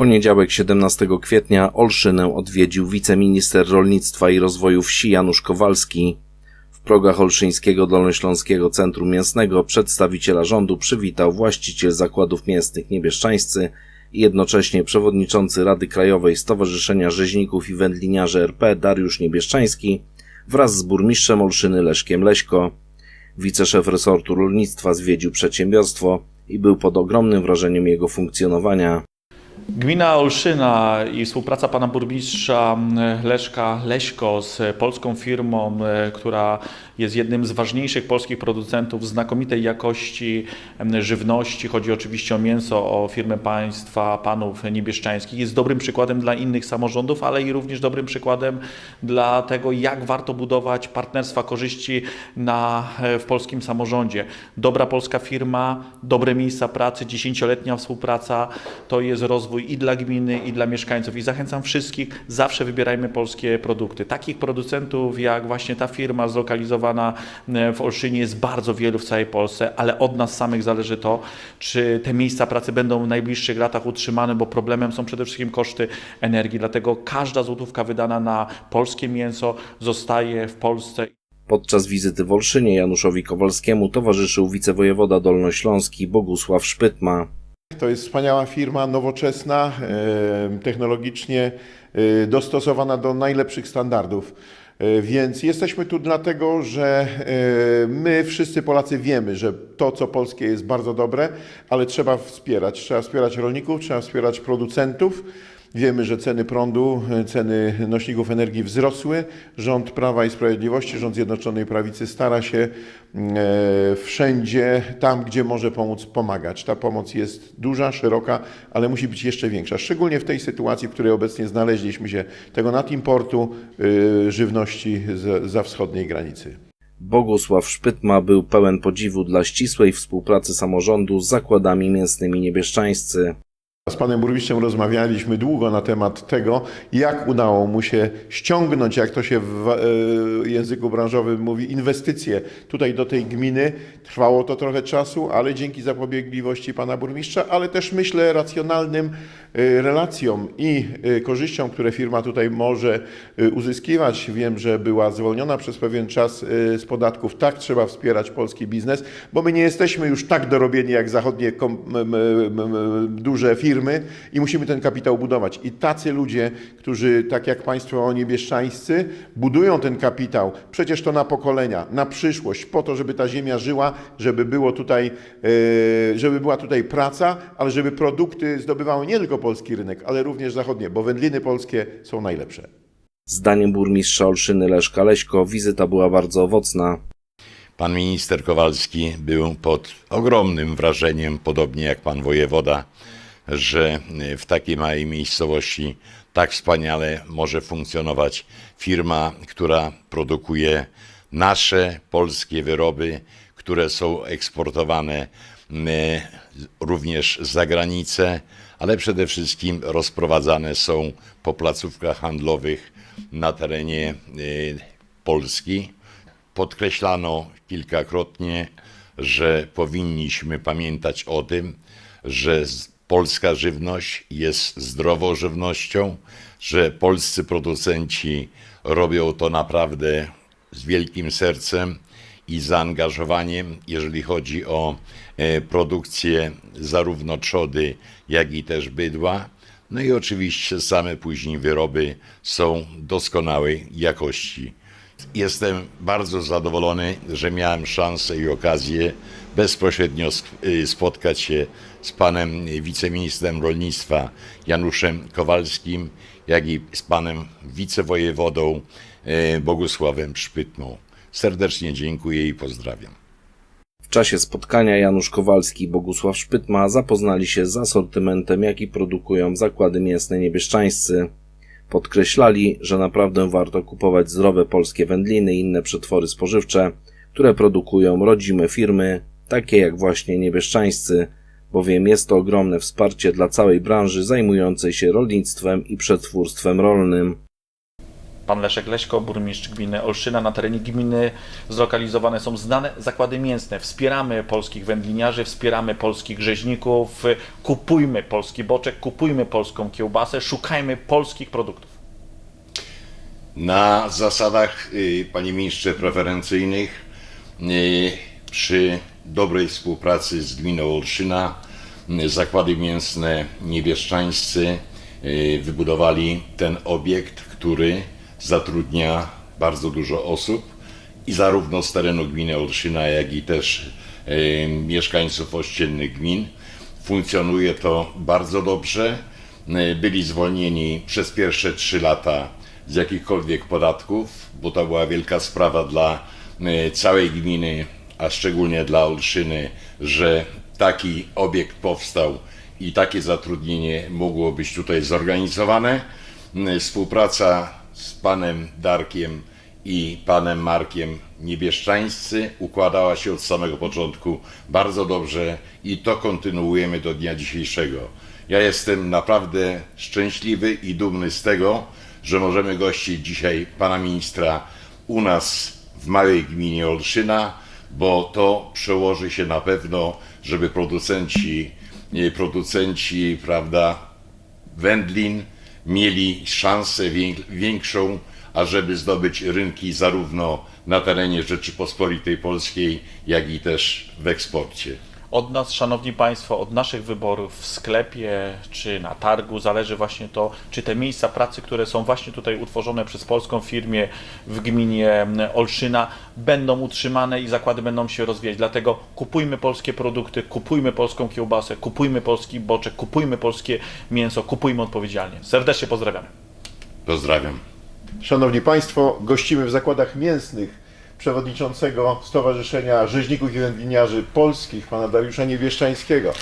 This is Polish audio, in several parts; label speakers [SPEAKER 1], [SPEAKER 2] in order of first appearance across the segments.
[SPEAKER 1] poniedziałek 17 kwietnia Olszynę odwiedził wiceminister rolnictwa i rozwoju wsi Janusz Kowalski. W progach Olszyńskiego Dolnośląskiego Centrum Mięsnego przedstawiciela rządu przywitał właściciel zakładów mięsnych Niebieszczańscy i jednocześnie przewodniczący Rady Krajowej Stowarzyszenia Rzeźników i Wędliniarzy RP Dariusz Niebieszczański wraz z burmistrzem Olszyny Leszkiem Leśko. Wiceszef resortu rolnictwa zwiedził przedsiębiorstwo i był pod ogromnym wrażeniem jego funkcjonowania.
[SPEAKER 2] Gmina Olszyna i współpraca pana burmistrza Leszka Leśko z polską firmą, która jest jednym z ważniejszych polskich producentów znakomitej jakości żywności. Chodzi oczywiście o mięso, o firmę państwa panów niebieszczańskich. Jest dobrym przykładem dla innych samorządów, ale i również dobrym przykładem dla tego, jak warto budować partnerstwa korzyści na, e, w polskim samorządzie. Dobra polska firma, dobre miejsca pracy, dziesięcioletnia współpraca to jest rozwój i dla gminy, i dla mieszkańców. I zachęcam wszystkich, zawsze wybierajmy polskie produkty. Takich producentów jak właśnie ta firma zlokalizowana e, w Olszynie jest bardzo wielu w całej Polsce, ale od nas samych zależy to, czy te miejsca pracy będą w najbliższych latach utrzymane, bo problemem są przede wszystkim koszty energii. Dlatego każda złotówka wydana na polskie mięso zostaje w Polsce.
[SPEAKER 1] Podczas wizyty w Olszynie Januszowi Kowalskiemu towarzyszył wicewojewoda dolnośląski Bogusław Szpytma.
[SPEAKER 3] To jest wspaniała firma, nowoczesna, e, technologicznie e, dostosowana do najlepszych standardów. E, Więc jesteśmy tu dlatego, że my wszyscy Polacy wiemy, że to, co polskie jest bardzo dobre, ale trzeba wspierać. Trzeba wspierać rolników, trzeba wspierać producentów. Wiemy, że ceny prądu, ceny nośników energii wzrosły. Rząd Prawa i Sprawiedliwości, rząd Zjednoczonej Prawicy stara się e, wszędzie, tam gdzie może pomóc, pomagać. Ta pomoc jest duża, szeroka, ale musi być jeszcze większa. Szczególnie w tej sytuacji, w której obecnie znaleźliśmy się, tego nadimportu e, żywności za wschodniej granicy.
[SPEAKER 1] Bogusław Szpytma był pełen podziwu dla ścisłej współpracy samorządu z zakładami mięsnymi niebieszczańscy.
[SPEAKER 3] Z panem burmistrzem rozmawialiśmy długo na temat tego, jak udało mu się ściągnąć, jak to się w e, języku branżowym mówi, inwestycje tutaj do tej gminy. Trwało to trochę czasu, ale dzięki zapobiegliwości pana burmistrza, ale też myślę racjonalnym e, relacjom i e, korzyściom, które firma tutaj może uzyskiwać. Wiem, że była zwolniona przez pewien czas z podatków. Tak trzeba wspierać polski biznes, bo my nie jesteśmy już tak dorobieni jak zachodnie duże firmy i musimy ten kapitał budować. I tacy ludzie, którzy tak jak państwo niebieszczańscy, budują ten kapitał, przecież to na pokolenia, na przyszłość, po to, żeby ta ziemia żyła, żeby było tutaj, e, żeby była tutaj praca, ale żeby produkty zdobywały nie tylko polski rynek, ale również zachodnie, bo wędliny polskie są najlepsze.
[SPEAKER 1] Zdaniem burmistrza Olszyny Leszka Leśko wizyta była bardzo owocna.
[SPEAKER 4] Pan minister Kowalski był pod ogromnym wrażeniem, podobnie jak pan wojewoda, że w takiej małej miejscowości tak wspaniale może funkcjonować firma, która produkuje nasze polskie wyroby, które są eksportowane m, również za granicę, ale przede wszystkim rozprowadzane są po placówkach handlowych na terenie y, Polski. Podkreślano kilkakrotnie, że powinniśmy pamiętać o tym, że polska żywność jest zdrową żywnością, że polscy producenci robią to naprawdę z wielkim sercem i zaangażowaniem, jeżeli chodzi o e, produkcję zarówno trzody, jak i też bydła. No i oczywiście same później wyroby są doskonałej jakości. Jestem bardzo zadowolony, że miałem szansę i okazję bezpośrednio y, spotkać się z panem wiceministrem rolnictwa Januszem Kowalskim, jak i z panem wicewojewodą y, Bogusławem Szpytną. Serdecznie dziękuję i pozdrawiam.
[SPEAKER 1] W czasie spotkania Janusz Kowalski i Bogusław Szpytma zapoznali się z asortymentem, jaki produkują zakłady mięsne niebieszczańscy. Podkreślali, że naprawdę warto kupować zdrowe polskie wędliny i inne przetwory spożywcze, które produkują rodzime firmy, takie jak właśnie niebieszczańscy, bowiem jest to ogromne wsparcie dla całej branży zajmującej się rolnictwem i przetwórstwem rolnym.
[SPEAKER 2] Pan Leszek Leśko, burmistrz gminy Olszyna. Na terenie gminy zlokalizowane są znane zakłady mięsne. Wspieramy polskich wędliniarzy, wspieramy polskich rzeźników. Kupujmy polski boczek, kupujmy polską kiełbasę, szukajmy polskich produktów.
[SPEAKER 4] Na zasadach, y, panie ministrze, preferencyjnych, y, przy dobrej współpracy z gminą Olszyna, y, zakłady mięsne niebieszczańscy wybudowali ten obiekt, który zatrudnia bardzo dużo osób i zarówno z terenu gminy Olszyna, jak i też y, mieszkańców ościennych gmin. Funkcjonuje to bardzo dobrze. Y, Byli zwolnieni przez pierwsze trzy lata z jakichkolwiek podatków, bo to była wielka sprawa dla y, całej gminy, a szczególnie dla Olszyny, że taki obiekt powstał i takie zatrudnienie mogło być tutaj zorganizowane. Współpraca z panem Darkiem i panem Markiem Niebieszczańscy układała się od samego początku bardzo dobrze i to kontynuujemy do dnia dzisiejszego. Ja jestem naprawdę szczęśliwy i dumny z tego, że możemy gościć dzisiaj pana ministra u nas w małej gminie Olszyna, bo to przełoży się na pewno, żeby producenci, producenci, prawda, wędlin mieli szansę wię- większą, ażeby zdobyć rynki zarówno na terenie Rzeczypospolitej Polskiej, jak i też w eksporcie.
[SPEAKER 2] Od nas, szanowni państwo, od naszych wyborów w sklepie czy na targu zależy właśnie to, czy te miejsca pracy, które są właśnie tutaj utworzone przez polską firmę w gminie Olszyna, będą utrzymane i zakłady będą się rozwijać. Dlatego kupujmy polskie produkty, kupujmy polską kiełbasę, kupujmy polski boczek, kupujmy polskie mięso, kupujmy odpowiedzialnie. Serdecznie pozdrawiamy.
[SPEAKER 4] Pozdrawiam.
[SPEAKER 3] Szanowni Państwo, gościmy w zakładach mięsnych przewodniczącego Stowarzyszenia Rzeźników i Wędliniarzy Polskich, pana Dariusza Niebieszczańskiego.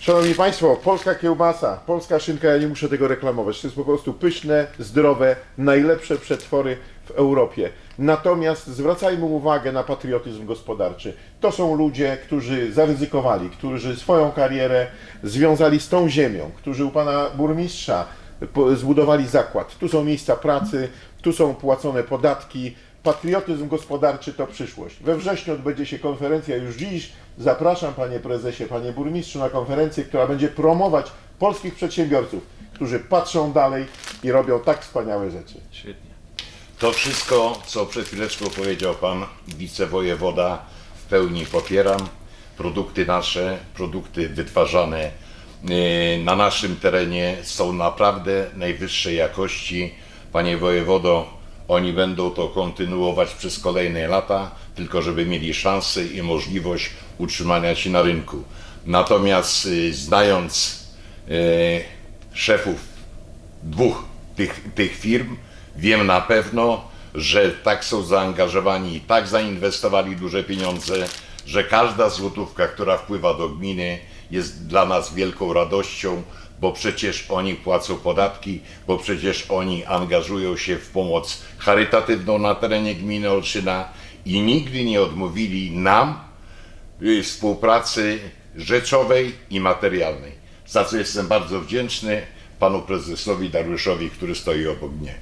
[SPEAKER 3] Szanowni Państwo, polska kiełbasa, polska szynka, ja nie muszę tego reklamować, to jest po prostu pyszne, zdrowe, najlepsze przetwory w Europie. Natomiast zwracajmy uwagę na patriotyzm gospodarczy. To są ludzie, którzy zaryzykowali, którzy swoją karierę związali z tą ziemią, którzy u pana burmistrza zbudowali zakład. Tu są miejsca pracy, tu są płacone podatki. Patriotyzm gospodarczy to przyszłość. We wrześniu odbędzie się konferencja już dziś. Zapraszam panie prezesie, panie burmistrzu na konferencję, która będzie promować polskich przedsiębiorców, którzy patrzą dalej i robią tak wspaniałe rzeczy.
[SPEAKER 2] Świetnie.
[SPEAKER 4] To wszystko, co przed chwileczką powiedział pan wicewojewoda, w pełni popieram. Produkty nasze, produkty wytwarzane yy, na naszym terenie są naprawdę najwyższej jakości. Panie wojewodo, oni będą to kontynuować przez kolejne lata, tylko żeby mieli szansę i możliwość utrzymania się na rynku. Natomiast yy, znając yy, szefów dwóch tych, tych firm, wiem na pewno, że tak są zaangażowani i tak zainwestowali duże pieniądze, że każda złotówka, która wpływa do gminy, jest dla nas wielką radością, bo przecież oni płacą podatki, bo przecież oni angażują się w pomoc charytatywną na terenie gminy Olszyna i nigdy nie odmówili nam y, współpracy rzeczowej i materialnej. Za co jestem bardzo wdzięczny panu prezesowi Dariuszowi, który stoi obok mnie.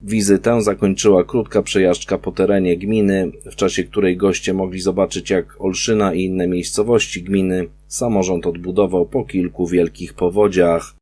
[SPEAKER 1] Wizytę zakończyła krótka przejażdżka po terenie gminy, w czasie której goście mogli zobaczyć jak Olszyna i inne miejscowości gminy samorząd odbudował po kilku wielkich powodziach.